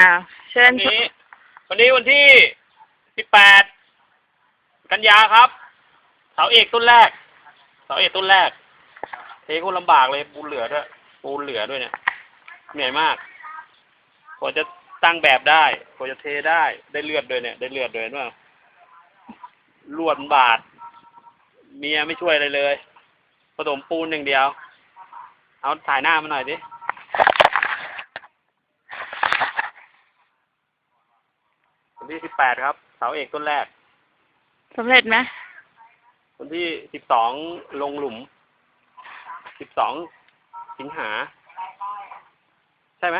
อ้าวเชิญวันนี้วันนี้วันที่สิบแปดกันยาครับ เสาเอกต้นแรก เสาเอกต้นแรก เทโคตรลำบากเลยปูนเหลือด้วยปูนเหลือด้วยเนี่ย เหนื่อยมากกว่าจะตั้งแบบได้กว่าจะเทได้ ได้เลือดด้วยเนี่ย ได้เลือดด้วยว่าลวดมันบาด เมียไม่ช่วยอะไรเลยผสมปูนอย่างเดียว เอาถ่ายหน้ามาหน่อยดิ วันที่สิบแปดครับ เสาเอกต้นแรกสำเร็จไหมวันที่สิบสองลงหลุมสิบสองสิงหา ใช่ไหม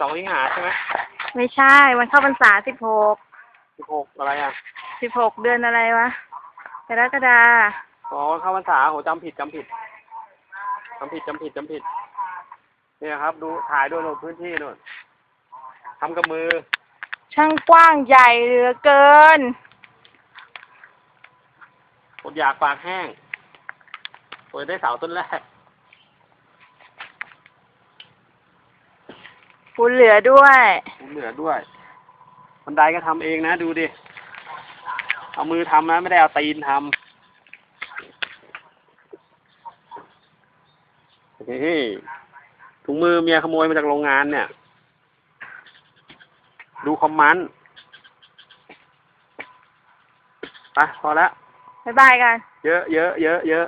สองสิงหาใช่ไหมไม่ใช่ วันเข้าพรรษาสิบหกสิบหกอะไรอะสิบหกเดือนอะไรวะกรกฎาอ๋อเข้าพรรษาโหจำผิดจำผิดจำผิดจำผิดจำผิด เนี่ยครับ ดูถ่ายด้วยโน่นพื้นที่โน่นทำกับมือ ช่างกว้างใหญ่เหลือเกิน อดอยากปากแห้งโอยได้เสาต้นแรกปูนเหลือด้วยเหลือด้วย บันไดก็ทำเองนะ ดูดิ เอามือทำนะ ไม่ได้เอาตีนทำเฮ้ยถุงมือเมียขโมยมาจากโรงงานเนี่ย ดูคอมมันต์ไปพอแล้วบ๊ายบายกัน เยอะเยอะเยอะเยอะ